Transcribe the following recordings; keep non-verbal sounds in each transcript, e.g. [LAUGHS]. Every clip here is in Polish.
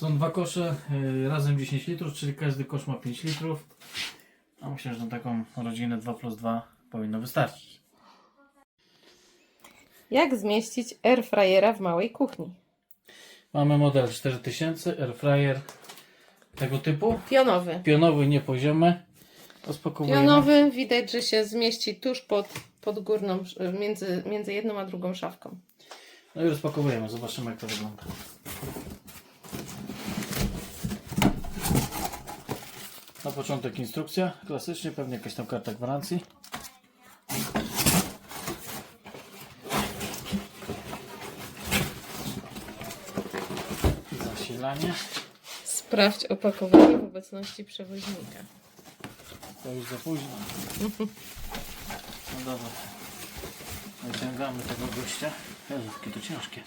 Są dwa kosze, y, razem 10 litrów, czyli każdy kosz ma 5 litrów. A myślę, że na taką rodzinę 2 plus 2 powinno wystarczyć. Jak zmieścić airfryera w małej kuchni? Mamy model 4000, airfryer tego typu. Pionowy. Pionowy, nie poziomy. Rozpakowujemy. Pionowy widać, że się zmieści tuż pod, pod górną, między, między jedną a drugą szafką. No i rozpakowujemy, zobaczymy jak to wygląda. Na początek instrukcja, klasycznie, pewnie jakaś tam karta gwarancji. Zasilanie, Sprawdź opakowanie w obecności przewoźnika. to już za późno. No dobra, wyciągamy tego gościa. Jezu, jakie to ciężkie.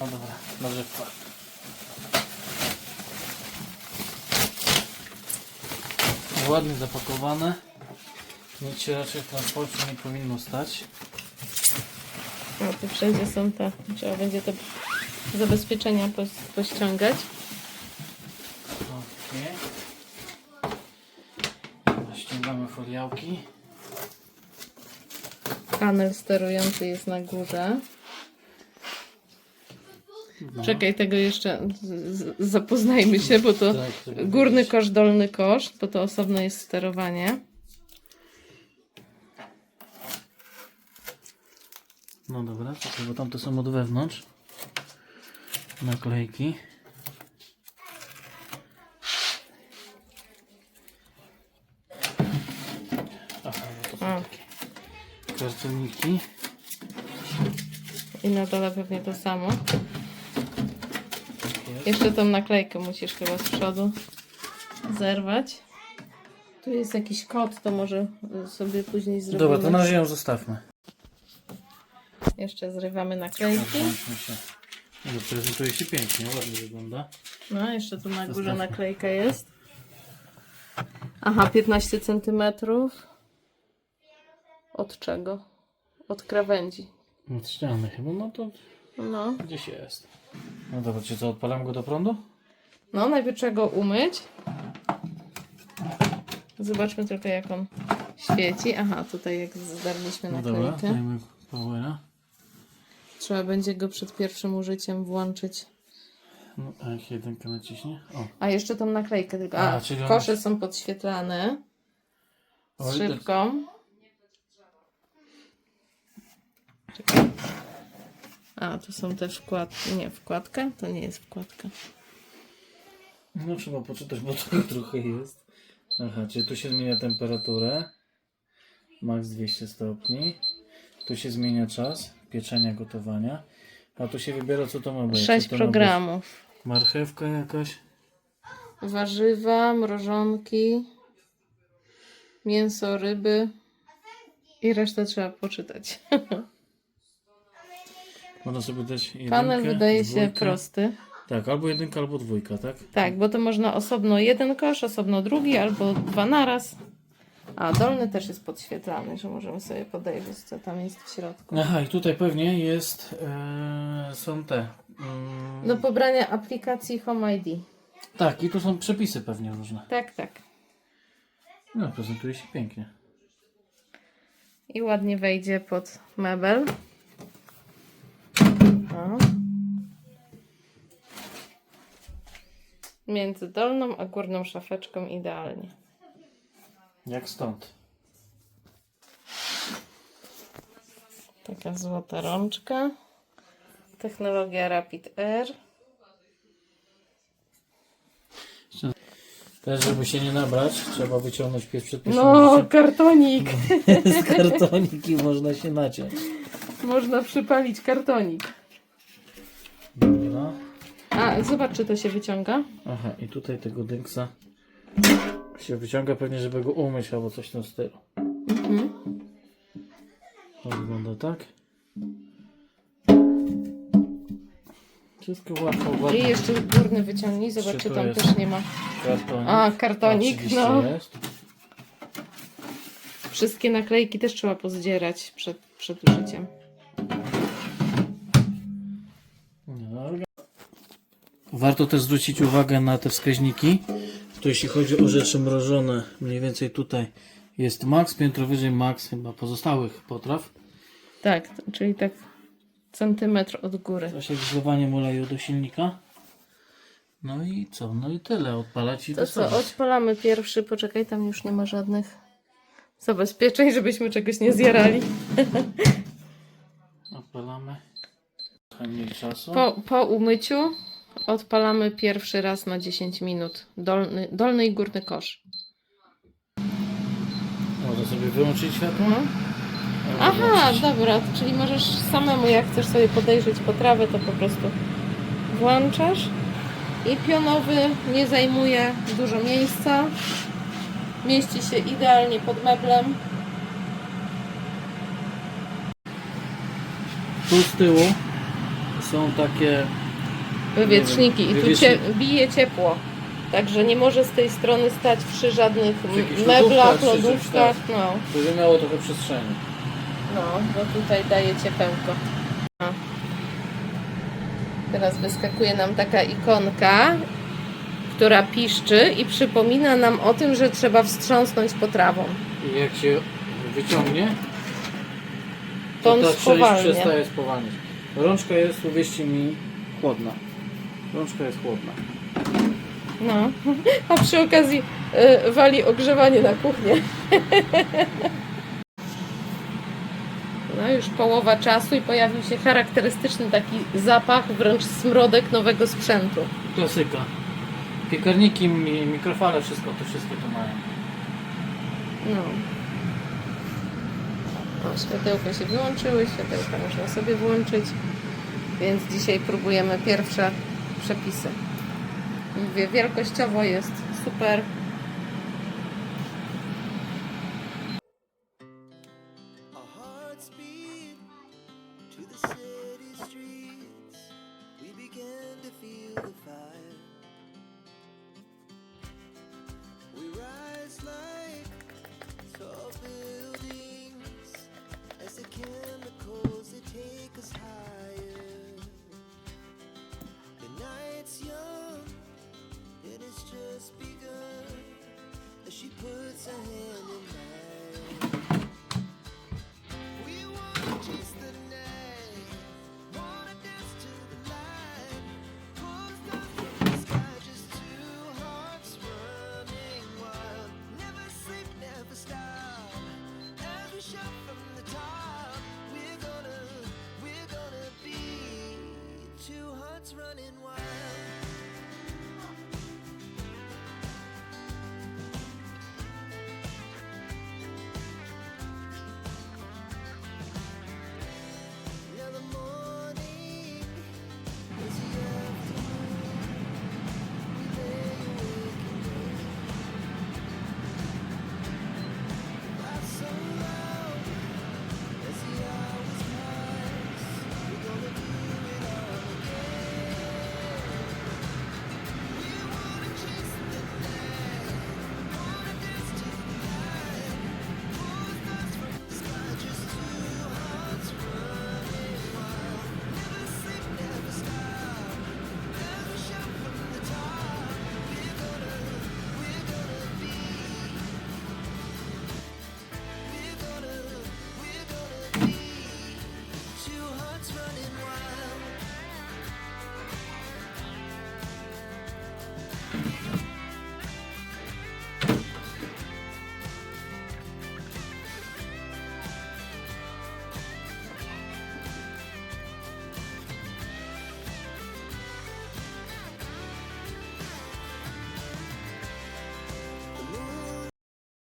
No dobra, narzewka. Ładnie zapakowane. Nic się raczej w transporcie nie powinno stać. No tu wszędzie są te, trzeba będzie te zabezpieczenia pos- pościągać. Okej. Ściągamy foliałki. Panel sterujący jest na górze. No. Czekaj, tego jeszcze z- zapoznajmy się, bo to Tak, żeby górny wiedzieć. kosz, dolny kosz, bo to osobno jest sterowanie. No dobra, czekaj, bo tamte są od wewnątrz. Naklejki. Aha, no to są A, takie kartoniki. i na dole pewnie to samo. Jeszcze tą naklejkę musisz chyba z przodu zerwać. Tu jest jakiś kod, to może y, sobie później zrobimy. Dobra, to na razie ją zostawmy. Jeszcze zrywamy naklejki. No, prezentuje się pięknie, ładnie wygląda. No, jeszcze tu na górze naklejka jest. Aha, 15 cm. Od czego? Od krawędzi. Od ściany chyba, no to No. gdzieś jest. No dobra, czy co, odpalam go do prądu? No, najpierw trzeba go umyć. Zobaczmy tylko jak on świeci. Aha, tutaj jak zdarliśmy No dobra, naklejkę. dajmy powera. Trzeba będzie go przed pierwszym użyciem włączyć. No, a jak jedynka naciśnie? O. A jeszcze tą naklejkę tylko. A, A, czyli on- kosze są podświetlane z i to- szybką. Czekaj. A, tu są te wkładki. Nie, wkładka? To nie jest wkładka. No trzeba poczytać, bo to [LAUGHS] trochę jest. Aha, czyli tu się zmienia temperaturę. Max 200 stopni. Tu się zmienia czas pieczenia, gotowania. A tu się wybiera co to ma być. Sześć to ma być programów. Marchewka jakaś. Warzywa, mrożonki, mięso, ryby i resztę trzeba poczytać. [LAUGHS] Można sobie dać jedynkę, Panel wydaje się dwójkę. prosty. Tak, albo jedynka, albo dwójka, tak? Tak, bo to można osobno jeden kosz, osobno drugi, albo dwa naraz. A dolny też jest podświetlany, że możemy sobie podejrzeć, co tam jest w środku. Aha, i tutaj pewnie jest, e, są te. mm, Do pobrania aplikacji Home ID. Tak, i tu są przepisy pewnie różne. Tak, tak. No, prezentuje się pięknie. I ładnie wejdzie pod mebel. Między dolną a górną szafeczką idealnie. Jak stąd? Taka złota rączka. Technologia Rapid Air. Też, żeby się nie nabrać, trzeba wyciągnąć pies przed No, kartonik! [LAUGHS] Z kartoniki można się naciąć. Można przypalić kartonik. Dobra. A, zobacz, czy to się wyciąga. Aha, i tutaj tego dynksa się wyciąga pewnie, żeby go umyć albo coś w tym stylu. Mhm. To wygląda tak. Wszystko łatwo, I ładnie. jeszcze górny wyciągnij, zobacz, czy tam jest też nie ma. Kartonik. A, kartonik, Oczywiście no. Jest. Wszystkie naklejki też trzeba pozdzierać przed, przed użyciem. Warto też zwrócić uwagę na te wskaźniki. To jeśli chodzi o rzeczy mrożone, mniej więcej tutaj jest max, piętro wyżej max chyba pozostałych potraw. Tak, czyli tak centymetr od góry. Się wzlewaniem oleju do silnika. No i co? No i tyle. Odpalać i To co, dostawać. odpalamy pierwszy, poczekaj, tam już nie ma żadnych zabezpieczeń, żebyśmy czegoś nie zjarali. [LAUGHS] Odpalamy. Trochę mniej czasu. Po, po umyciu odpalamy pierwszy raz na 10 minut dolny, dolny i górny kosz. Można sobie wyłączyć światło. No. Aha, dobra, czyli możesz samemu, jak chcesz sobie podejrzeć potrawę, to po prostu włączasz. I pionowy nie zajmuje dużo miejsca. Mieści się idealnie pod meblem. Tu z tyłu są takie Wywietrzniki i tu cie, bije ciepło. Także nie może z tej strony stać przy żadnych jakichś meblach, lodówkach czy czymś, lodówkach. No, żeby miało trochę przestrzeni. no, bo tutaj daje ciepełko. A. Teraz wyskakuje nam taka ikonka, która piszczy i przypomina nam o tym, że trzeba wstrząsnąć potrawą. I jak się wyciągnie, To to on ta część spowalnia. przestaje spowalniać. Rączka jest, uwierzcie mi, chłodna. Rączka jest chłodna. No, [LAUGHS] a przy okazji y, wali ogrzewanie na kuchnię. [LAUGHS] No już połowa czasu i pojawił się charakterystyczny taki zapach, wręcz smrodek nowego sprzętu. Klasyka. Piekarniki, mi- mikrofale, wszystko, to wszystkie to mają. No. O, światełka się wyłączyły, światełka można sobie włączyć. Więc dzisiaj próbujemy pierwsze przepisy. Mówię, wielkościowo jest super. Running wild.